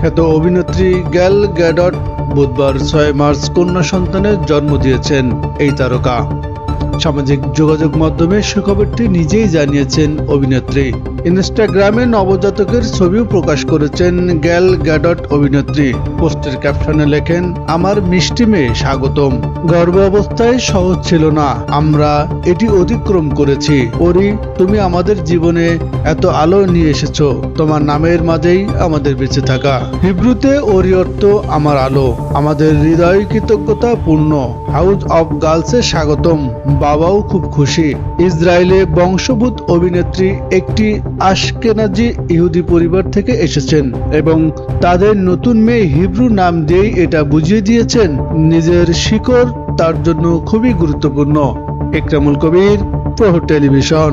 খ্যাত অভিনেত্রী gall Gadot বুধবার ছয় মার্চ কন্যা সন্তানের জন্ম দিয়েছেন এই তারকা। সামাজিক যোগাযোগ মাধ্যমে সুখবরটি নিজেই জানিয়েছেন অভিনেত্রী। ইনস্টাগ্রামে নবজাতকের ছবিও প্রকাশ করেছেন গ্যাল গ্যাডট অভিনেত্রী। পোস্টের ক্যাপশনে লেখেন, আমার মিষ্টি মেয়ে, স্বাগতম। গর্ভ অবস্থায় সহজ ছিল না। আমরা এটি অতিক্রম করেছি। ওরি তুমি আমাদের জীবনে এত আলো নিয়ে এসেছ। তোমার নামের মাঝেই আমাদের বেঁচে থাকা। হিব্রুতে ওরি অর্থ আমার আলো। আমাদের হৃদয় কৃতজ্ঞতা পূর্ণ হাউস অফ গার্লসে স্বাগতম। বাবাও খুব খুশি। ইসরায়েলে বংশভূত অভিনেত্রী একটি আশকেনাজি ইহুদি পরিবার থেকে এসেছেন এবং তাদের নতুন মেয়ে হিব্রু নাম দিয়েই এটা বুঝিয়ে দিয়েছেন। নিজের শিকড় তার জন্য খুবই গুরুত্বপূর্ণ। একরামুল কবির প্রহর টেলিভিশন।